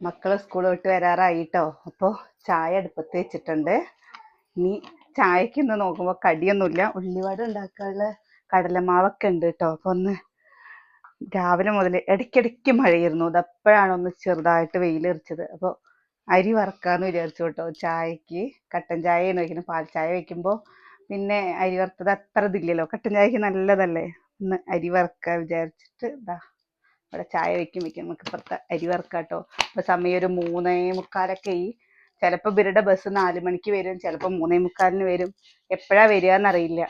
മക്കൾ സ്കൂൾ വിട്ട് വരാറായിട്ടോ? അപ്പോൾ ചായ അടുപ്പത്ത് വെച്ചിട്ടുണ്ട്. ഇനി ചായക്ക് ഇന്ന് നോക്കുമ്പോൾ കടിയൊന്നുമില്ല. ഉള്ളിവട ഉണ്ടാക്കാനുള്ള കടലമാവൊക്കെ ഉണ്ട് കേട്ടോ. അപ്പോൾ ഒന്ന് രാവിലെ മുതൽ ഇടയ്ക്കിടയ്ക്ക് മഴയായിരുന്നു. അതപ്പോഴാണ് ഒന്ന് ചെറുതായിട്ട് വെയിലെറിച്ചത്. അപ്പോൾ അരി വറക്കാന്ന് വിചാരിച്ചു കേട്ടോ. ചായക്ക് കട്ടൻ ചായയാണ് വയ്ക്കുന്നത് പാൽ ചായ വെക്കുമ്പോൾ പിന്നെ അരി വറുത്തത് അത്ര ഇതില്ലല്ലോ. കട്ടൻ ചായക്ക് നല്ലതല്ലേ? ഒന്ന് അരി വറക്കുക വിചാരിച്ചിട്ട് ഇതാ ഇവിടെ ചായ വെക്കും വെക്കും. നമുക്ക് ഇപ്പുറത്തെ അരി വറുക്കാട്ടോ. ഇപ്പൊ സമയം ഒരു മൂന്നേ മുക്കാലൊക്കെ ഈ ചിലപ്പോൾ ഇവരുടെ ബസ് നാല് മണിക്ക് വരും ചിലപ്പോൾ മൂന്നേ മുക്കാലിന് വരും. എപ്പോഴാ വരിക എന്നറിയില്ല.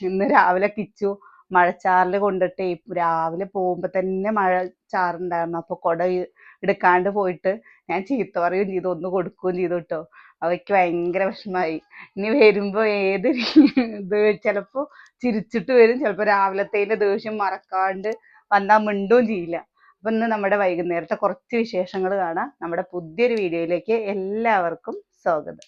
ഇന്ന് രാവിലെ കിച്ചു മഴച്ചാറിൽ കൊണ്ടിട്ട് രാവിലെ പോകുമ്പോ തന്നെ മഴ ചാറുണ്ടായിരുന്നു. അപ്പൊ കുട എടുക്കാണ്ട് പോയിട്ട് ഞാൻ ചീത്ത പറയുകയും ചെയ്തു. ഒന്ന് കൊടുക്കുകയും ചെയ്തു കേട്ടോ. അവയ്ക്ക് ഭയങ്കര വിഷമായി ഇനി വരുമ്പോ ഏത് ചിലപ്പോ ചിരിച്ചിട്ട് വരും. ചിലപ്പോ രാവിലത്തേന്റെ ദേഷ്യം മറക്കാണ്ട് വന്നാ മിണ്ടുകയും ചെയ്യില്ല. അപ്പൊ ഇന്ന് നമ്മുടെ വൈകുന്നേരത്തെ കുറച്ച് വിശേഷങ്ങൾ കാണാം. നമ്മുടെ പുതിയൊരു വീഡിയോയിലേക്ക് എല്ലാവർക്കും സ്വാഗതം.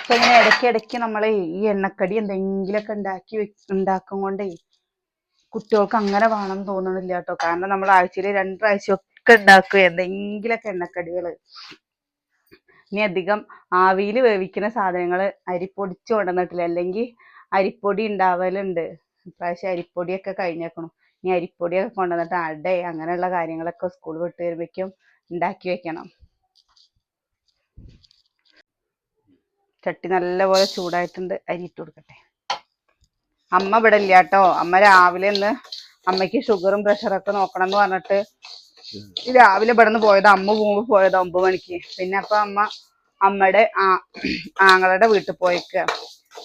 അപ്പൊ ഇങ്ങനെ ഇടയ്ക്ക് ഇടയ്ക്ക് നമ്മളെ ഈ എണ്ണക്കടി എന്തെങ്കിലുമൊക്കെ ഉണ്ടാക്കി ഉണ്ടാക്കും കൊണ്ടേ കുട്ടികൾക്ക് അങ്ങനെ വേണം തോന്നണില്ല കേട്ടോ. കാരണം നമ്മൾ ആഴ്ചയിൽ രണ്ടു പ്രാവശ്യം ഒക്കെ ഉണ്ടാക്കും എന്തെങ്കിലുമൊക്കെ എണ്ണക്കടികൾ ഇനി അധികം ആവിയിൽ വേവിക്കുന്ന സാധനങ്ങൾ അരിപ്പൊടിച്ച് കൊണ്ടുവന്നിട്ടില്ല. അല്ലെങ്കിൽ അരിപ്പൊടി ഉണ്ടാവലുണ്ട്. ഇപ്രാവശ്യം അരിപ്പൊടിയൊക്കെ കഴിഞ്ഞേക്കണം. ഇനി അരിപ്പൊടിയൊക്കെ കൊണ്ടുവന്നിട്ട് അട അങ്ങനെയുള്ള കാര്യങ്ങളൊക്കെ സ്കൂൾ വിട്ട് വരുമ്പോഴേക്കും ഉണ്ടാക്കി വെക്കണം. ചട്ടി നല്ലപോലെ ചൂടായിട്ടുണ്ട്. അരി ഇട്ട് കൊടുക്കട്ടെ. അമ്മ ഇവിടെ ഇല്ല കേട്ടോ. അമ്മ രാവിലെ ഒന്ന് അമ്മയ്ക്ക് ഷുഗറും പ്രഷറൊക്കെ നോക്കണം എന്ന് പറഞ്ഞിട്ട് രാവിലെ ഇവിടെ നിന്ന് പോയതാ. അമ്മ പോകുമ്പോ പോയതാ ഒമ്പത് മണിക്ക്. പിന്നെ അപ്പൊ അമ്മ അമ്മയുടെ ആ ആങ്ങളുടെ വീട്ടിൽ പോയിക്ക.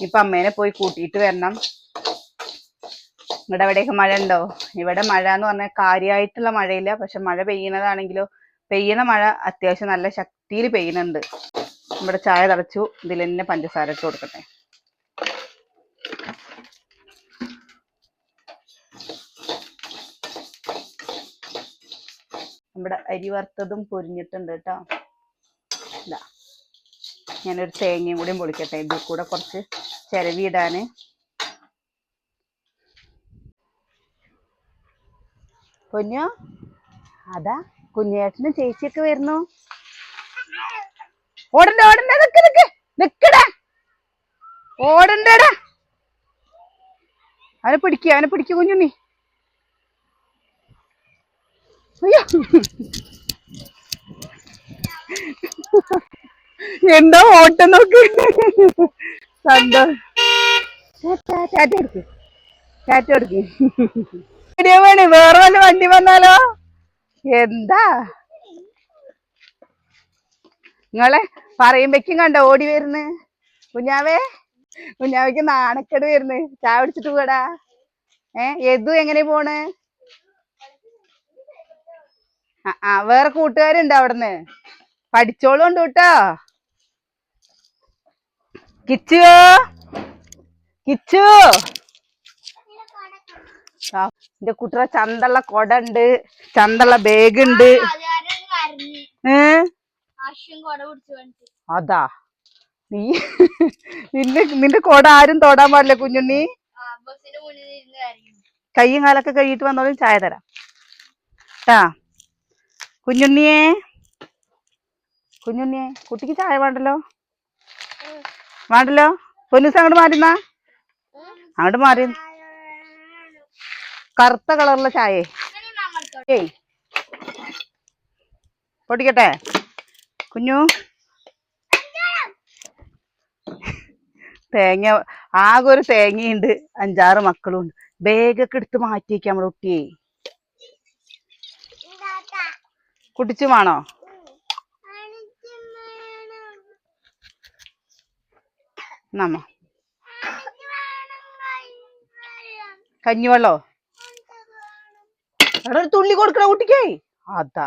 ഇപ്പൊ അമ്മേനെ പോയി കൂട്ടിയിട്ട് വരണം. ഇവിടെ എവിടെയൊക്കെ മഴ ഉണ്ടോ ഇവിടെ മഴ എന്ന് പറഞ്ഞാൽ കാര്യമായിട്ടുള്ള മഴയില്ല. പക്ഷെ മഴ പെയ്യുന്നതാണെങ്കിലോ പെയ്യുന്ന മഴ അത്യാവശ്യം നല്ല ശക്തിയിൽ പെയ്യുന്നുണ്ട്. ഇവിടെ ചായ തിളച്ചു. ഇതിൽ തന്നെ പഞ്ചസാര ഇട്ട് കൊടുക്കട്ടെ. നമ്മുടെ അരി വറുത്തതും പൊരിഞ്ഞിട്ടുണ്ട് കേട്ടോ. ഇതാ. ഞാനൊരു തേങ്ങയും കൂടി പൊളിക്കട്ടെ ഇതിൽ കൂടെ കുറച്ച് ചിരവിയിടാൻ. പൊന്നോ? അതാ കുഞ്ഞേട്ടനും ചേച്ചിയൊക്കെ വരുന്നു. ഓടണ്ട ഓടണ്ട നിക്ക് നിക്ക് നിക്കടാ. ഓടണ്ടടാ. അവനെ പിടിക്കുക അവനെ പിടിക്കുക നീ. അയ്യോ. എന്താ ഓട്ടം നോക്ക്? സന്തോഷം. വേറെ വല്ല വണ്ടി വന്നാലോ? എന്താ? നിങ്ങളെ പറയുമ്പേക്കും കണ്ട ഓടി വരുന്ന്? കുഞ്ഞാവേ കുഞ്ഞാവയ്ക്ക് നാണക്കേട് വരുന്ന്. ചായ പിടിച്ചിട്ട് പോടാ. ഏ എതു എങ്ങനെ പോണ്? ആ ആ വേറെ കൂട്ടുകാരുണ്ടോ അവിടുന്ന്? പഠിച്ചോളുണ്ട് കേട്ടോ. കിച്ചു? കിച്ചു? എന്റെ കുട്ടിയുടെ ചന്തള്ള കൊട ഉണ്ട് ചന്തള്ള ബാഗ് ഉണ്ട് ഏ? അതാ. നീ നിന്റെ നിന്റെ കൊട ആരും തൊടാൻ പാടില്ല കുഞ്ഞുണ്ണി കയ്യും കാലൊക്കെ കഴിയിട്ട് വന്നോളും ചായ തരാം. ട്ടാ. കുഞ്ഞുണ്ണിയേ. കുഞ്ഞുണ്ണിയെ കുട്ടിക്ക് ചായ വേണ്ടല്ലോ? വേണ്ടല്ലോ? പോലീസ് അങ്ങോട്ട് മാറിന്നാ അങ്ങോട്ട് മാറി. കറുത്ത കളറുള്ള ചായേ. ഏയ്. പൊട്ടിക്കട്ടെ? കുഞ്ഞു. തേങ്ങ ആകെ ഒരു തേങ്ങയുണ്ട്. അഞ്ചാറ് മക്കളും ഉണ്ട് ബാഗൊക്കെ എടുത്ത് മാറ്റിയേക്കാം നമ്മുടെ കുട്ടിയെ. കുട്ടിച്ചു വേണോ? നമ്മ. കഞ്ഞിവെള്ളോ അവിടെ ഒരു തുള്ളി കൊടുക്കണ കുട്ടിക്കേ. അതാ.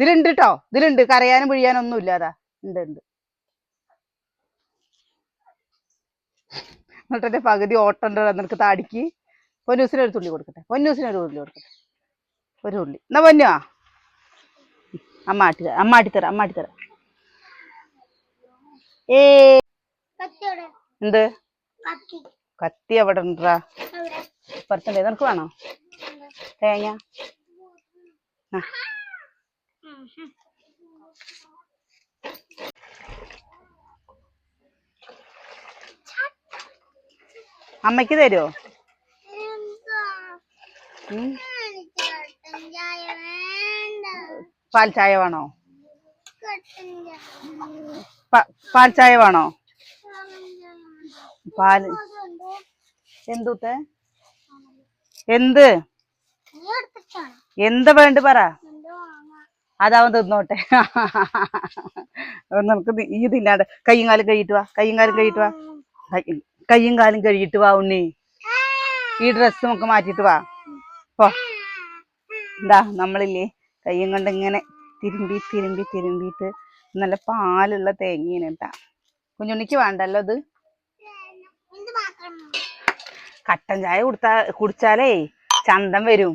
ഇതിലുണ്ട് കേട്ടോ ഇതിലുണ്ട്. കരയാനും പിഴിയാനും ഒന്നും ഇല്ല അതാ. ഉണ്ട് ഉണ്ട്. എന്നിട്ടെ പകുതി ഓട്ടണ്ട നിനക്ക് താടിക്ക്. പൊന്നൂസിന് ഒരു തുള്ളി കൊടുക്കട്ടെ. പൊന്നൂസിന് ഒരു തുള്ളി കൊടുക്കട്ടെ. ഒരു തുള്ളി. എന്നാ പൊന്നുവാ അമ്മ ആട്ടി തരാം അമ്മ ആട്ടി തരാം അമ്മ ആട്ടി തരാം. ഏ എന്ത്? കത്തി. അവിടെ ഉണ്ടാ ഇപ്പുറത്തുണ്ട് നിനക്ക് വേണോ? തേങ്ങ? അമ്മയ്ക്ക് അമ്മയ്ക്ക് തരുമോ പാൽ ചായ വേണോ? പാൽ ചായ വേണോ? പാൽ എന്തൂത്ത് എന്ത്? എന്ത് വേണ്ട പറ. അതവൻ തിന്നോട്ടെ. നമുക്ക് തിന്നാണ്ട് കയ്യും കാലും കഴിയിട്ട് വാ കയ്യും കാലും കഴിയിട്ട് വാ. കയ്യും കാലും കഴിയിട്ട് വാ ഉണ്ണി. ഈ ഡ്രസ്സ് നമുക്ക് മാറ്റിട്ട് വാ. പോ. എന്താ നമ്മളില്ലേ. കയ്യും കൊണ്ട് ഇങ്ങനെ തിരുമ്പി തിരുമ്പി തിരുമ്പിയിട്ട് നല്ല പാലുള്ള തേങ്ങയാണ് കേട്ടാ. കുഞ്ഞുണ്ണിക്ക് വേണ്ടല്ലോ ഇത്? കട്ടൻ ചായ കൊടുത്താ കുടിച്ചാലേ ചന്തം വരും.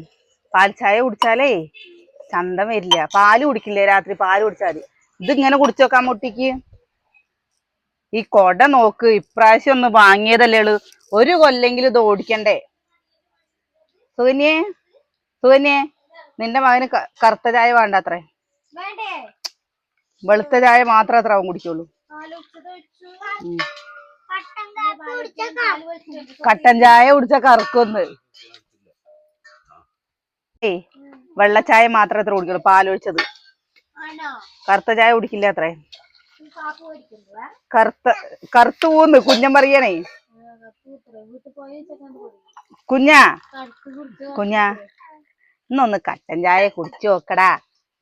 പാൽ ചായ കുടിച്ചാലേ ചന്തം വരില്ല. പാൽ കുടിക്കില്ലേ രാത്രി പാൽ കുടിച്ചാൽ ഇതിങ്ങനെ കുടിച്ചു നോക്കാൻ മുട്ടിക്ക് ഈ കൊട നോക്ക്. ഇപ്രാവശ്യം ഒന്ന് വാങ്ങിയതല്ലേ ഉള്ളു. ഒരു കൊല്ലെങ്കിലും ഇത് ഓടിക്കണ്ടേ? സുകന്യേ സുകന്യേ നിന്റെ മകന് കറുത്ത ചായ വേണ്ട അത്രേ. വെളുത്ത ചായ മാത്രമേ അത്ര അവൻ കുടിക്കുള്ളൂ. കട്ടൻ ചായ കുടിച്ച കറക്കൊന്ന്. ഏയ് വെള്ള ചായ മാത്രമേ അത്ര കുടിക്കുള്ളൂ പാലൊഴിച്ചത് കറുത്ത ചായ കുടിക്കില്ല അത്രേ? കറുത്ത കറുത്തു പോന്ന് കുഞ്ഞൻ പറയണേ. കുഞ്ഞാ? കുഞ്ഞാ ഇന്നൊന്ന് കട്ടൻ ചായ കുടിച്ചു നോക്കടാ.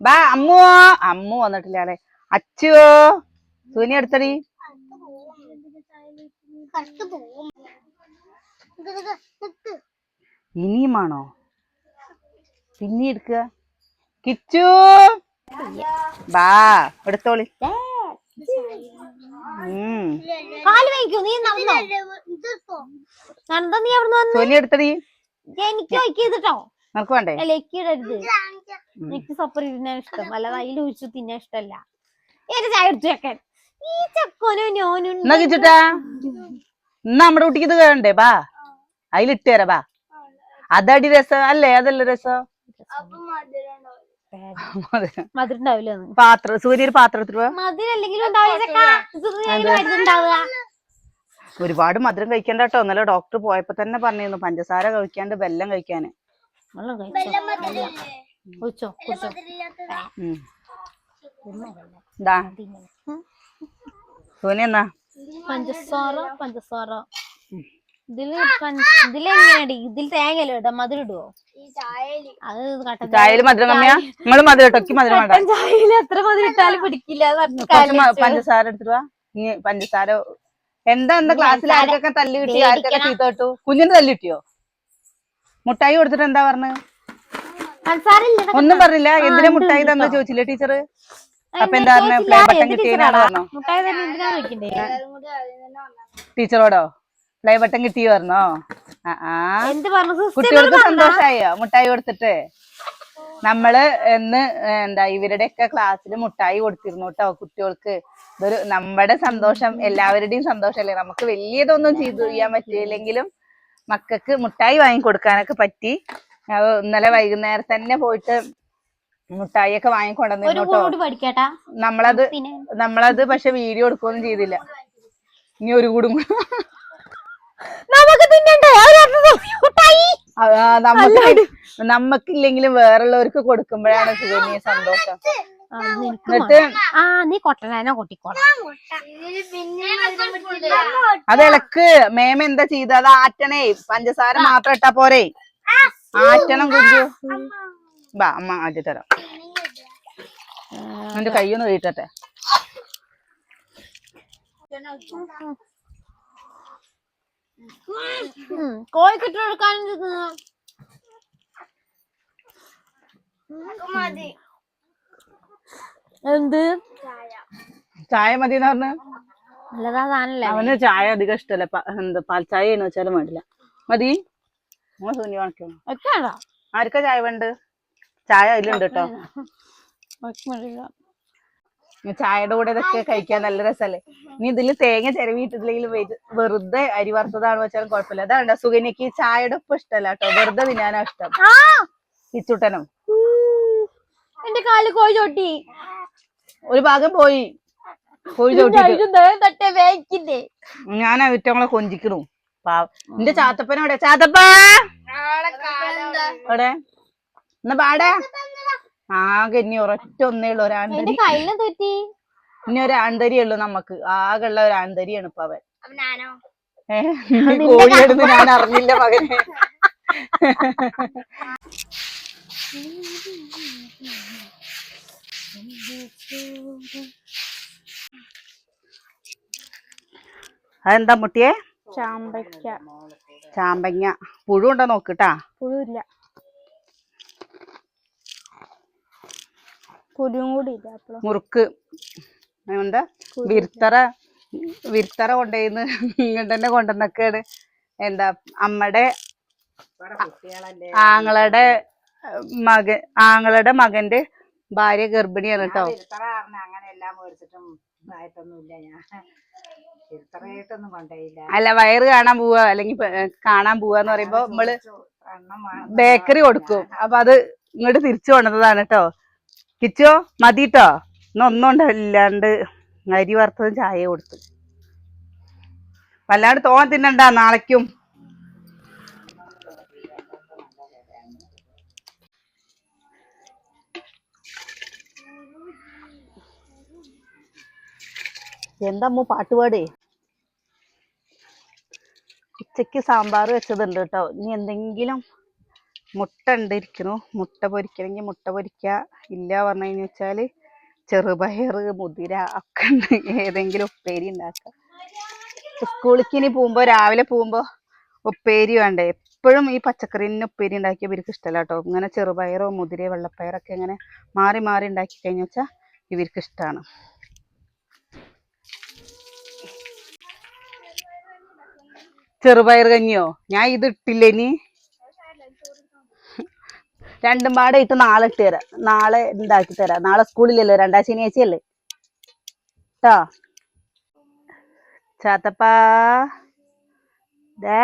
ബാ അമ്മു അമ്മു അല്ലേ? അച്ചുവോ സൂനി എടുത്തടി. ഇനിയുമാണോ? പിന്നെ എടുക്കുക. കിച്ചു! ബാ എടുത്തോളി. കാൽ വയ്ക്കൂ നീ നടന്നോ നീ അവിടെ എടുത്തടി. എനിക്ക് വയ്ക്കിട്ടോ നിനക്ക് വേണ്ടേ? ലക്കി ഇടരുത്. എനിക്ക് സപ്പർ ഇഷ്ടം. അല്ലാതെ അതിൽ ഒഴിച്ചു തിന്നാൻ ഇഷ്ടമല്ല. ഏത് ചായ എടുത്തു വെക്കാൻ. എന്നാ കിച്ചുട്ടാ എന്നാ നമ്മുടെ കുട്ടിക്ക് ഇത് വേണ്ടേ ബാ. അതിലിട്ട് തരാ ബാ. അതടി രസം അല്ലേ? അതല്ല രസം? മധുരം. പാത്രം സൂര്യ ഒരു പാത്രത്തിൽ ഒരുപാട് മധുരം കഴിക്കണ്ട കേട്ടോ. ഇന്നലെ ഡോക്ടർ പോയപ്പോ തന്നെ പറഞ്ഞിരുന്നു പഞ്ചസാര കഴിക്കാണ്ട് വെല്ലം കഴിക്കാന്. വെള്ളം സോനി എന്നാ പഞ്ചസാര പഞ്ചസാര. ഇതിൽ പഞ്ച- ഇതിലെങ്ങനെയാടി ഇതിൽ തേങ്ങല്ലോ ഇടാ? മധുരം ഇടുവോ? അത് കട്ടൻ ചായയിൽ മധുരം കമ്മിയാ? നിങ്ങൾ മധുരം ഇട്ടോ? എനിക്ക് മധുരം വേണ്ട. കട്ടൻ ചായയിൽ എത്ര മധുരം ഇട്ടാലും പിടിക്കില്ല. എന്ന് പറഞ്ഞ് കുറച്ച് മ-. പഞ്ചസാര എടുത്തിട്ട് വാ. ഇനി പഞ്ചസാര എന്താ എന്താ ക്ലാസ്സിൽ ആർക്കൊക്കെ തല്ലി കിട്ടി? ആർക്കൊക്കെ ചീത്ത കിട്ടു? കുഞ്ഞിന് തല്ലി കിട്ടിയോ? മുട്ടായി കൊടുത്തിട്ട് എന്താ പറഞ്ഞു? പഞ്ചസാര ഇല്ല ഒന്നും പറഞ്ഞില്ല. എന്തിനാ മുട്ടായി തന്നെ ചോദിച്ചില്ലേ ടീച്ചർ അപ്പൊ എന്താ പറഞ്ഞ? പ്ലേ ബട്ടൺ കിട്ടിയെന്നാണ് പറഞ്ഞോ? ടീച്ചറോടോ? പ്ലേ ബട്ടൺ കിട്ടിയോ പറഞ്ഞോ? ആ കുട്ടികൾക്ക് സന്തോഷായോ? മുട്ടായി കൊടുത്തിട്ട്? നമ്മൾ എന്ന് എന്താ ഇവരുടെയൊക്കെ ക്ലാസ്സിൽ മുട്ടായി കൊടുത്തിരുന്നു കേട്ടോ കുട്ടികൾക്ക് ഇതൊരു നമ്മുടെ സന്തോഷം എല്ലാവരുടെയും സന്തോഷമല്ലേ നമുക്ക് വലിയതൊന്നും ചെയ്തു ചെയ്യാൻ പറ്റിയില്ലെങ്കിലും മക്കൾക്ക് മുട്ടായി വാങ്ങി കൊടുക്കാനൊക്കെ പറ്റി. ഇന്നലെ വൈകുന്നേരം തന്നെ പോയിട്ട് മുട്ടായി ഒക്കെ ഒരു വാങ്ങിക്കൊണ്ടുവന്നിരുന്നു പഠിക്കട്ടാ. നമ്മളത് നമ്മളത് പക്ഷെ വീഡിയോ എടുക്കുകയൊന്നും ചെയ്തില്ല. ഇനി ഒരു കൂടും നമുക്ക് തിന്നണ്ടേ? ഒരെണ്ണം മുട്ടായി. ആ, ആ, നമുക്ക് നമ്മക്കില്ലെങ്കിലും വേറുള്ളവർക്ക് കൊടുക്കുമ്പോഴാണ് സുകന്യ സന്തോഷം. എന്നിട്ട്. ആ നീ കൊട്ടനാനോ കൊട്ടിക്കോളാം. അത് ഇളക്ക്. മേമ എന്താ ചെയ്ത അത് ആറ്റണേ. പഞ്ചസാര മാത്രം ഇട്ടാ പോരെ. ആറ്റണം കുഞ്ചു. ബാ അമ്മ ആറ്റി തരാം. എന്റെ കൈയൊന്ന് വീട്ടട്ടെ കോഴിക്കിട്ട്. എന്ത്? ചായ മതി എന്ന് പറഞ്ഞ അവന് ചായ അധികം ഇഷ്ടല്ല എന്താ പാൽ ചായ എന്ന് വെച്ചാലും വേണ്ടില്ല. മതി. ആർക്കാ ചായ വേണ്ട ചായ അതിലുണ്ട് കേട്ടോ ചായയുടെ കൂടെ ഇതൊക്കെ കഴിക്കാൻ നല്ല രസല്ലേ? ഇനി ഇതിൽ തേങ്ങ ചെരവിട്ടില്ലെങ്കിൽ വെറുതെ അരി വറുത്തതാണ് വെച്ചാലും കുഴപ്പമില്ല. അതാണ് സുഗന്യക്ക് ചായയുടെ ഒപ്പം ഇഷ്ടമല്ല കേട്ടോ വെറുതെ തിന്നാനാ ഇഷ്ടം. ഇച്ചുട്ടനും. എന്റെ കാൽ കോഴി ചോട്ടി ഒരു ഭാഗം പോയി. കോഴി ചോട്ടി ഞാൻ അവറ്റങ്ങളെ കൊഞ്ചിക്കണു. പാവ. എന്റെ ചാത്തപ്പന എവിടെ ചാത്തപ്പ! എവിടെ? എന്നാ പാടാ? ആകെ ഇനി ഒരൊറ്റ ഒന്നേ ഉള്ളു തെറ്റി ഇനി ഒരു ആന്തരി ഉള്ളു നമുക്ക്. ആകെ ഉള്ള ഒരു ആന്തരിയാണ് ഇപ്പൊ അവൻ. ഏഹ് കോഴിയെടുന്ന് ഞാൻ അറിഞ്ഞില്ല മകനെ. അതെന്താ മുട്ടിയെ? ചാമ്പയ്ക്ക. ചാമ്പങ്ങ പുഴു ഉണ്ടോ നോക്കിട്ടാ പുഴുവില്ല പുഴുവും കൂടി ഇല്ല അപ്പളോ മുറുക്ക്. എന്താ? വിരുത്തറ. വിരുത്തറ കൊണ്ടുപോയിന്ന്. ഇങ്ങോട്ട് തന്നെ കൊണ്ടുവന്നൊക്കെയാണ്. എന്താ? അമ്മയുടെ ആങ്ങളുടെ മകൻ ആങ്ങളുടെ മകന്റെ ഭാര്യ ഗർഭിണിയാണ് കേട്ടോ. അല്ല വയറ് കാണാൻ പോവാ. അല്ലെങ്കിൽ കാണാൻ പോവാന്ന് പറയുമ്പോ നമ്മൾ ബേക്കറി കൊടുക്കും. അപ്പൊ അത് ഇങ്ങോട്ട് തിരിച്ചു കൊണ്ടതാണ് കേട്ടോ. കിച്ചോ മതിട്ടോ? ഇന്ന് ഒന്നും ഉണ്ടാവില്ലാണ്ട് അരി വറുത്തതും ചായ കൊടുത്തു. വല്ലാണ്ട് തോൻ തിന്നണ്ട നാളേക്കും. എന്താ അമ്മ പാട്ടുപാടേ? ഉച്ചയ്ക്ക് സാമ്പാർ വെച്ചതുണ്ട് കേട്ടോ. ഇനി എന്തെങ്കിലും മുട്ട ഉണ്ട് മുട്ട പൊരിക്കണമെങ്കിൽ മുട്ട പൊരിക്കുക ഇല്ല പറഞ്ഞു കഴിഞ്ഞു വെച്ചാൽ ചെറുപയർ മുതിര ഒക്കെ ഉണ്ട് ഏതെങ്കിലും ഉപ്പേരി ഉണ്ടാക്കാം സ്കൂളിലേക്ക് ഇനി പോകുമ്പോൾ രാവിലെ പോകുമ്പോൾ ഉപ്പേരി വേണ്ടേ? എപ്പോഴും ഈ പച്ചക്കറിന് ഉപ്പേരി ഉണ്ടാക്കിയ ഇവർക്ക് ഇഷ്ടമല്ല കേട്ടോ ഇങ്ങനെ ചെറുപയറോ മുതിരയോ വെള്ളപ്പയറൊക്കെ ഇങ്ങനെ മാറി മാറി ഉണ്ടാക്കി കഴിഞ്ഞു വെച്ചാൽ ഇവർക്ക് ഇഷ്ടമാണ് ചെറുപയർ കഞ്ഞിയോ? ഞാൻ ഇത് ഇട്ടില്ല ഇനി രണ്ടും പാടെ ഇട്ട് നാളെ ഇട്ട് തരാം. നാളെ ഉണ്ടാക്കി തരാം. നാളെ സ്കൂളിലല്ലോ രണ്ടാം ശനിയാഴ്ചയല്ലേ? കേട്ടോ ചാത്തപ്പാ. ദേ.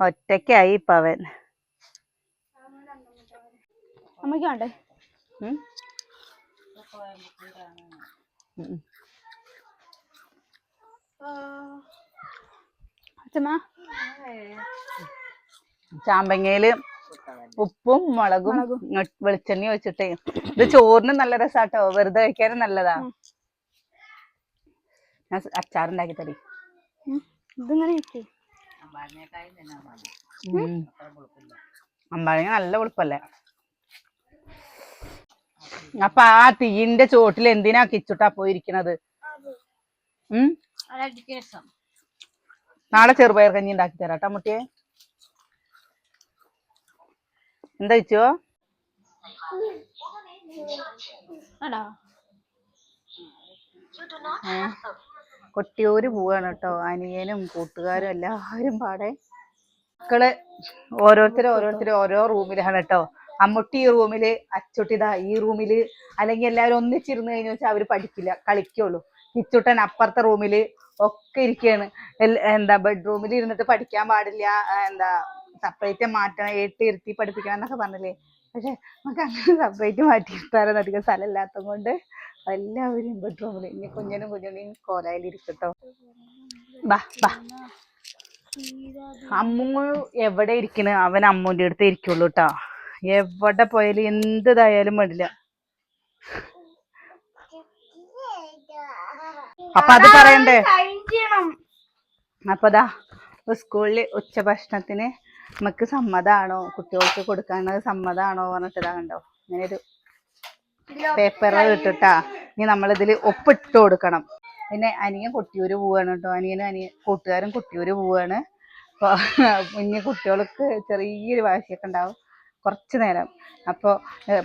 ഒറ്റയ്ക്കായി ഇപ്പൊ അവൻ. അമ്മയ്ക്ക് വേണ്ടേ? ഉം. അച്ഛമ്മ? ചാമ്പങ്ങയിൽ ഉപ്പും മുളകും വെളിച്ചെണ്ണയും വെളിച്ചെണ്ണ വെച്ചിട്ടേ ഇത് ചോറിന് നല്ല രസാട്ടോ. വെറുതെ കഴിക്കാനും നല്ലതാ. ഞാൻ അച്ചാറുണ്ടാക്കി തരി. ഇതിങ്ങനെ. അമ്പാഴങ്ങ നല്ല എളുപ്പല്ലേ അപ്പൊ ആ തീയിന്റെ ചോട്ടിൽ എന്തിനാ കിച്ചുട്ടാ പോയിരിക്കണത്? ഉം? നാളെ ചെറുപയർ കഞ്ഞി ഉണ്ടാക്കി തരാം കേട്ടോ മുട്ടിയെ എന്താ വെച്ചോ കൊട്ടിയൂര് പോവാണ് കേട്ടോ അനിയനും കൂട്ടുകാരും എല്ലാവരും പാടെ. മക്കൾ ഓരോരുത്തരും ഓരോരുത്തരും ഓരോ റൂമിലാണ് കേട്ടോ. അമ്മുട്ടി ഈ റൂമിൽ അച്ചുട്ടിതാ ഈ റൂമിൽ അല്ലെങ്കിൽ എല്ലാവരും ഒന്നിച്ചിരുന്ന് കഴിഞ്ഞു വെച്ചാൽ അവർ പഠിക്കില്ല കളിക്കുള്ളൂ. കിച്ചുട്ടൻ അപ്പുറത്തെ റൂമിൽ ഒക്കെ ഇരിക്കുകയാണ് എൽ- എന്താ ബെഡ്റൂമിൽ ഇരുന്നിട്ട് പഠിക്കാൻ പാടില്ല എന്താ സെപ്പറേറ്റ് മാറ്റണം ഏട്ട് ഇരുത്തി പഠിപ്പിക്കണം എന്നൊക്കെ പറഞ്ഞില്ലേ? പക്ഷെ നമുക്ക് അങ്ങനെ സെപ്പറേറ്റ് മാറ്റി ഇരുത്താനൊന്നും അധികം സ്ഥലം ഇല്ലാത്തത് കൊണ്ട് എല്ലാവരും ബെഡ്റൂമിൽ ഇനി കുഞ്ഞനും കുഞ്ഞുണ്ണിയും കോലയിലിരിക്കട്ടോ ബാ ബാ. അമ്മു എവിടെ ഇരിക്കണ്? അവൻ അമ്മൂന്റെ അടുത്ത് ഇരിക്കുള്ളൂ കേട്ടോ എവിടെ പോയാലും എന്തിതായാലും വേണ്ടില്ല അപ്പൊ അത് പറയണ്ടേ? അപ്പൊ ദാ സ്കൂളിൽ ഉച്ചഭക്ഷണത്തിന് നമുക്ക് സമ്മതാണോ? കുട്ടികൾക്ക് കൊടുക്കാനുള്ളത് സമ്മതാണോ പറഞ്ഞിട്ട് ഇതാ കണ്ടോ ഇങ്ങനെ ഒരു പേപ്പർ ഇട്ടിട്ടാ. ഇനി നമ്മളിതിൽ ഒപ്പിട്ട് കൊടുക്കണം. പിന്നെ അനിയൻ കൊട്ടിയൂര് പോവാണ് കേട്ടോ. അനിയനും അനിയ കൂട്ടുകാരും കൊട്ടിയൂര് പോവാണ്. അപ്പോൾ ഇനി കുട്ടികൾക്ക് ചെറിയൊരു വാശിയൊക്കെ ഉണ്ടാവും. കുറച്ച് നേരം. അപ്പോൾ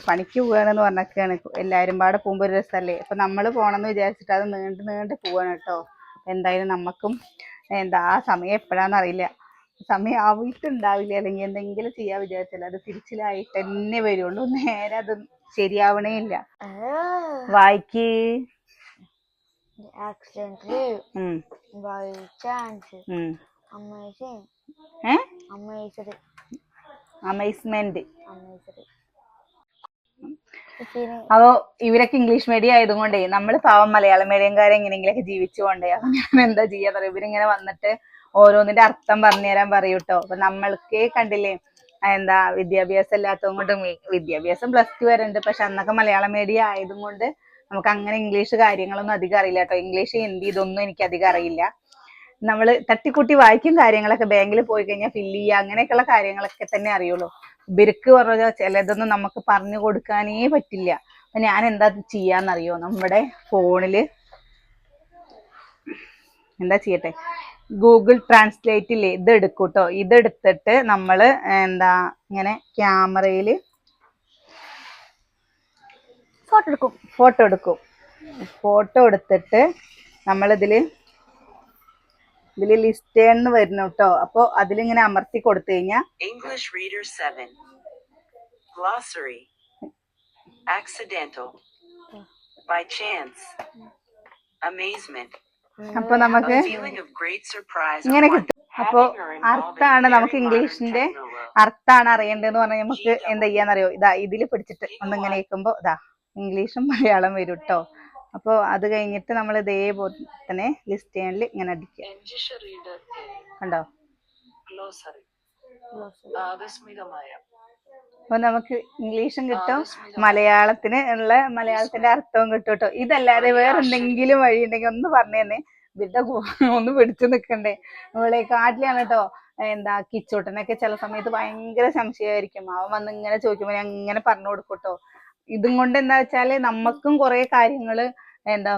പണിക്ക് പോവുകയാണെന്ന് പറഞ്ഞൊക്കെയാണ്. എല്ലാവരും പാടെ പോകുമ്പോൾ ഒരു രസമല്ലേ അപ്പോൾ നമ്മൾ പോകണമെന്ന് വിചാരിച്ചിട്ട് അത് നീണ്ട് നീണ്ട് പോവാണ് കേട്ടോ. എന്തായാലും നമുക്കും എന്താ ആ സമയം എപ്പോഴാണെന്ന് അറിയില്ല. സമയം ആവിട്ടുണ്ടാവില്ല. അല്ലെങ്കിൽ എന്തെങ്കിലും ചെയ്യാൻ വിചാരിച്ചാൽ അത് തിരിച്ചിലായിട്ട് തന്നെ വരുള്ളൂ. നേരെ അത് ശരിയാവണേ ഇല്ല. വായിക്ക്. accidentally അമേസ്മെന്റ് അപ്പോ ഇവരൊക്കെ ഇംഗ്ലീഷ് മീഡിയം ആയതുകൊണ്ടേ നമ്മൾ പാവം മലയാളം മീഡിയംകാരെ എങ്ങനെയെങ്കിലൊക്കെ ജീവിച്ചു അപ്പൊ ഞാൻ എന്താ ചെയ്യാ പറയാ? ഇവരിങ്ങനെ വന്നിട്ട് ഓരോന്നിന്റെ അർത്ഥം പറഞ്ഞു തരാൻ പറയൂട്ടോ അപ്പൊ നമ്മൾക്കേ കണ്ടില്ലേ എന്താ വിദ്യാഭ്യാസം ഇല്ലാത്തത് കൊണ്ട് വിദ്യാഭ്യാസം പ്ലസ് ടു വരെ ഉണ്ട്. പക്ഷെ അന്നൊക്കെ മലയാളം മീഡിയം ആയതും കൊണ്ട് നമുക്ക് അങ്ങനെ ഇംഗ്ലീഷ് കാര്യങ്ങളൊന്നും അധികം അറിയില്ല കേട്ടോ ഇംഗ്ലീഷ് ഹിന്ദി ഇതൊന്നും എനിക്ക് അധികം അറിയില്ല. നമ്മൾ തട്ടിക്കൂട്ടി വായിക്കും കാര്യങ്ങളൊക്കെ. ബാങ്കിൽ പോയി കഴിഞ്ഞാൽ ഫില്ല് ചെയ്യുക അങ്ങനെയൊക്കെയുള്ള കാര്യങ്ങളൊക്കെ തന്നെ അറിയുള്ളൂ. ബിരുക്ക് പറഞ്ഞ ചിലതൊന്നും നമുക്ക് പറഞ്ഞു കൊടുക്കാനേ പറ്റില്ല. അപ്പൊ ഞാൻ എന്താ ചെയ്യാന്നറിയോ? നമ്മുടെ ഫോണിൽ എന്താ ചെയ്യട്ടെ? ഗൂഗിൾ ട്രാൻസ്ലേറ്റില്ലേ ഇത് എടുക്കൂട്ടോ ഇതെടുത്തിട്ട് നമ്മൾ എന്താ ഇങ്ങനെ ക്യാമറയിൽ ഫോട്ടോ എടുക്കും. ഫോട്ടോ എടുക്കും. ഫോട്ടോ എടുത്തിട്ട് നമ്മളിതിൽ ഇതിൽ ലിസ്റ്റ് എന്ന് വരുന്നു കേട്ടോ അപ്പൊ അതിലിങ്ങനെ അമർത്തി കൊടുത്തു കഴിഞ്ഞാൽ English Reader 7. Glossary. Accidental. By chance. Amazement. അപ്പൊ നമുക്ക് ഇങ്ങനെ. കിട്ടും അപ്പൊ അർത്ഥാണ് നമുക്ക് ഇംഗ്ലീഷിന്റെ അർത്ഥാണ് അറിയേണ്ടതെന്ന് പറഞ്ഞാൽ നമുക്ക് എന്താ ചെയ്യാന്നറിയോ ഇതാ ഇതിൽ പിടിച്ചിട്ട് ഒന്നിങ്ങനെ കേൾക്കുമ്പോ ഇതാ ഇംഗ്ലീഷും മലയാളം വരും കേട്ടോ അപ്പൊ അത് കഴിഞ്ഞിട്ട് നമ്മൾ ഇതേപോലെ തന്നെ ലിസ്റ്റ് ഇങ്ങനെ അടിക്കുക. English Reader കണ്ടോ? അപ്പൊ നമുക്ക് ഇംഗ്ലീഷും കിട്ടും മലയാളത്തിന് ഉള്ള മലയാളത്തിന്റെ അർത്ഥവും കിട്ടും കേട്ടോ. ഇതല്ലാതെ വേറെ എന്തെങ്കിലും വഴി ഉണ്ടെങ്കിൽ ഒന്ന് പറഞ്ഞു തന്നെ. ഇവരുടെ ഒന്ന് പിടിച്ചു നിക്കണ്ടേ. നമ്മളെ കാട്ടിലാണ് കേട്ടോ. എന്താ കിച്ചോട്ടനൊക്കെ ചില സമയത്ത് ഭയങ്കര സംശയമായിരിക്കും. അവൻ വന്ന് ഇങ്ങനെ ചോദിക്കുമ്പോ ഞാൻ ഇങ്ങനെ പറഞ്ഞു കൊടുക്കും കേട്ടോ. ഇതും കൊണ്ട് എന്താ വെച്ചാൽ നമ്മക്കും കുറെ കാര്യങ്ങൾ എന്താ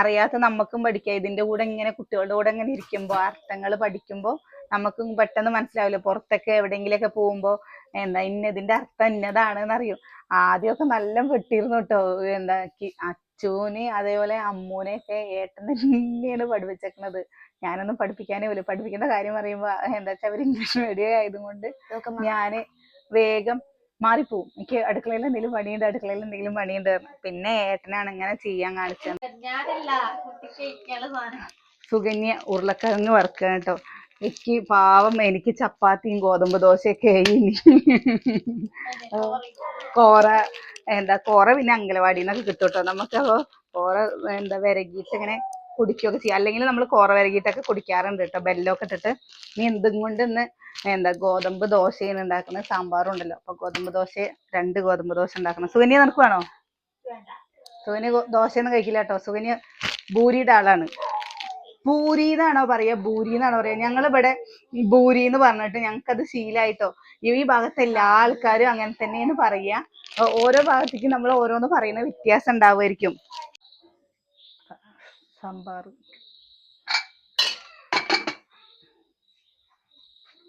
അറിയാത്ത നമ്മക്കും പഠിക്കാം. ഇതിന്റെ കൂടെ ഇങ്ങനെ കുട്ടികളുടെ കൂടെ ഇങ്ങനെ ഇരിക്കുമ്പോ അർത്ഥങ്ങൾ പഠിക്കുമ്പോ നമുക്കും പെട്ടെന്ന് മനസ്സിലാവില്ല. പുറത്തൊക്കെ എവിടെയെങ്കിലൊക്കെ പോകുമ്പോ എന്താ ഇന്ന ഇതിന്റെ അർത്ഥം ഇന്നതാണ് എന്നറിയും ആദ്യമൊക്കെ നല്ല പെട്ടിരുന്നു കേട്ടോ എന്താ അച്ചൂന് അതേപോലെ അമ്മൂനെ ഒക്കെ ഏട്ടൻ തന്നെയാണ് പഠിപ്പിച്ചേക്കണത്. ഞാനൊന്നും പഠിപ്പിക്കാനേ പോലും പഠിപ്പിക്കേണ്ട കാര്യം പറയുമ്പോ എന്താ വെച്ചാൽ അവർ ഇംഗ്ലീഷ് മീഡിയം ആയതുകൊണ്ട് ഞാൻ വേഗം മാറിപ്പോവും. എനിക്ക് അടുക്കളയിൽ എന്തെങ്കിലും പണിയുണ്ട് അടുക്കളയിൽ എന്തെങ്കിലും പണിയുണ്ട്. പിന്നെ ഏട്ടനാണ് ഇങ്ങനെ ചെയ്യാൻ കാണിച്ചത്. സുകന്യ ഉരുളക്കിഴങ്ങ് വറുക്കണം കേട്ടോ. എനിക്ക് പാവം എനിക്ക് ചപ്പാത്തിയും ഗോതമ്പ് ദോശയൊക്കെ ഇനി. കോറ. എന്താ കോറ പിന്നെ അങ്കലവാടിന്നൊക്കെ നിന്നൊക്കെ കിട്ടും കേട്ടോ. നമുക്ക് കോറ എന്താ വിരകിയിട്ട് ഇങ്ങനെ കുടിക്കുകയൊക്കെ ചെയ്യാം. അല്ലെങ്കിൽ നമ്മൾ കോറ വിരകിയിട്ടൊക്കെ കുടിക്കാറുണ്ട് കേട്ടോ. ബെല്ലമൊക്കെ ഇട്ടിട്ട്. ഇനി എന്തും കൊണ്ട് ഇന്ന് എന്താ ഗോതമ്പ് ദോശയാണ് ഉണ്ടാക്കുന്ന സാമ്പാറും ഉണ്ടല്ലോ അപ്പൊ ഗോതമ്പ് ദോശ രണ്ട് ഗോതമ്പ് ദോശ ഉണ്ടാക്കണം. സുകന്യ നിനക്ക് വേണോ? ഗോ- ദോശയൊന്നും കഴിക്കില്ല കേട്ടോ. സുകന്യ ഭൂരിയുടെ ആളാണ്. ഭൂരി എന്നാണോ പറയാ? ഭൂരി എന്നാണോ പറയാ? ഞങ്ങളിവിടെ ഭൂരി എന്ന് പറഞ്ഞിട്ട് ഞങ്ങൾക്ക് അത് ശീലായിട്ടോ. ഈ ഭാഗത്തെ എല്ലാ ആൾക്കാരും അങ്ങനെ തന്നെയാണ് പറയാ. ഓ- ഓരോ ഭാഗത്തേക്ക് നമ്മൾ ഓരോന്ന് പറയുന്ന വ്യത്യാസം ഉണ്ടാവുമായിരിക്കും. സാമ്പാർ.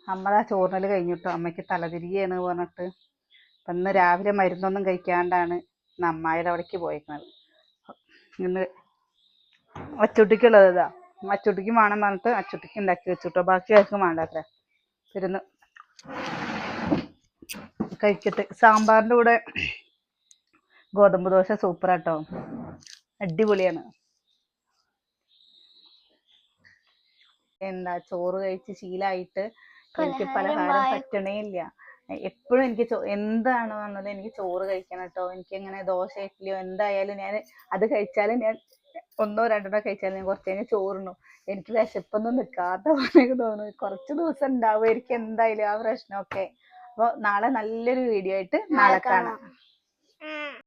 നമ്മളാ ചോറിനൽ കഴിഞ്ഞിട്ടോ? അമ്മയ്ക്ക് തലതിരിയാണ് പറഞ്ഞിട്ട്. അപ്പം ഇന്ന് രാവിലെ മരുന്നൊന്നും കഴിക്കാണ്ടാണ് ഇന്ന് അമ്മായിയുടെ അവിടേക്ക് പോയേക്കുന്നത് ഇന്ന് അച്ചുട്ടിക്കുള്ളത് ഇതാ. അച്ചുട്ടിക്ക് വേണം പറഞ്ഞിട്ട് അച്ചുട്ടിക്ക് ഉണ്ടാക്കി വെച്ചിട്ടോ. ബാക്കി ആർക്കും വേണ്ട അത്ര ഇരുന്ന് കഴിക്കട്ടെ. സാമ്പാറിന്റെ കൂടെ ഗോതമ്പ് ദോശ സൂപ്പറാട്ടോ. അടിപൊളിയാണ്. എന്താ ചോറ് കഴിച്ച് ശീലായിട്ട് എനിക്ക് പലഹാരം പറ്റണേ ഇല്ല. എപ്പോഴും എനിക്ക് എന്താണ് പറഞ്ഞത് എനിക്ക് ചോറ് കഴിക്കണം കേട്ടോ എനിക്ക് ഇങ്ങനെ ദോശ ഇഡ്ഡലിയോ എന്തായാലും ഞാൻ അത് കഴിച്ചാലും ഞാൻ ഒന്നോ രണ്ടെണ്ണോ കഴിച്ചാലും ഞാൻ കുറച്ച് കഴിഞ്ഞാൽ ചോറുണ്ണു. എനിക്ക് വിശപ്പൊന്നും നിൽക്കാത്ത പോലെ തോന്നുന്നു. കുറച്ച് ദിവസം ഉണ്ടാവുമായിരിക്കും എന്തായാലും ആ പ്രശ്നമൊക്കെ. അപ്പോൾ നാളെ നല്ലൊരു വീഡിയോ ആയിട്ട് നാളെ കാണാം.